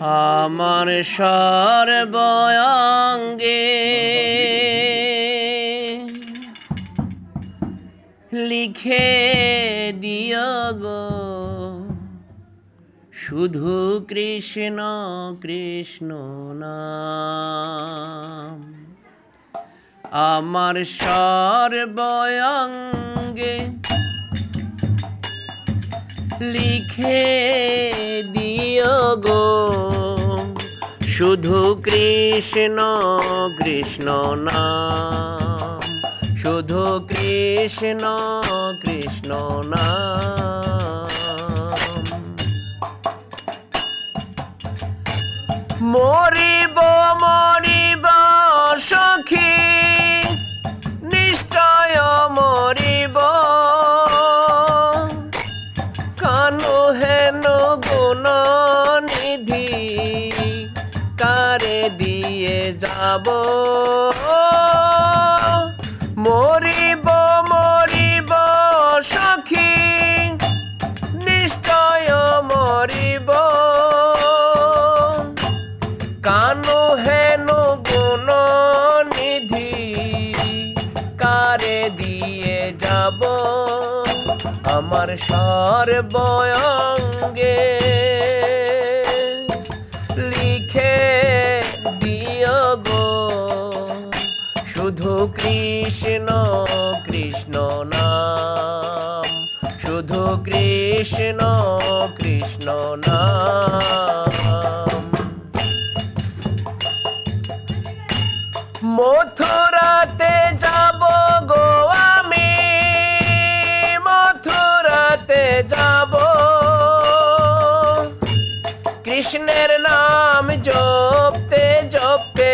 আমার সর্বঙ্গে লিখে দিও গো। শুধু কৃষ্ণ কৃষ্ণ নাম। আমার সর্বঙ্গে লিখে দিও গো। শুধু কৃষ্ণ কৃষ্ণ নাম। শুধু কৃষ্ণ কৃষ্ণ নাম। মরিব মরিব দিয়ে যাব। মরিব মরিব সখী, নিশ্চয় মরিব। কানো হেন গুণ নিধি, কারে দিয়ে যাব? আমার সর্বঙ্গে শুধু কৃষ্ণ কৃষ্ণ নাম। শুধু কৃষ্ণ কৃষ্ণ নাম। মথুরাতে যাব গো আমি, মথুরাতে যাব। কৃষ্ণের নাম জপতে জপতে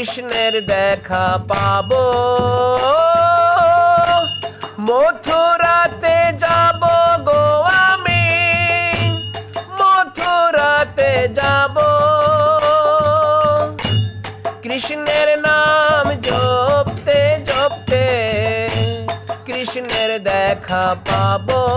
কৃষ্ণের দেখা পাবো। মথুরাতে যাব গো আমি। মথুরাতে যাব। কৃষ্ণের নাম জপতে জপতে কৃষ্ণের দেখা পাবো।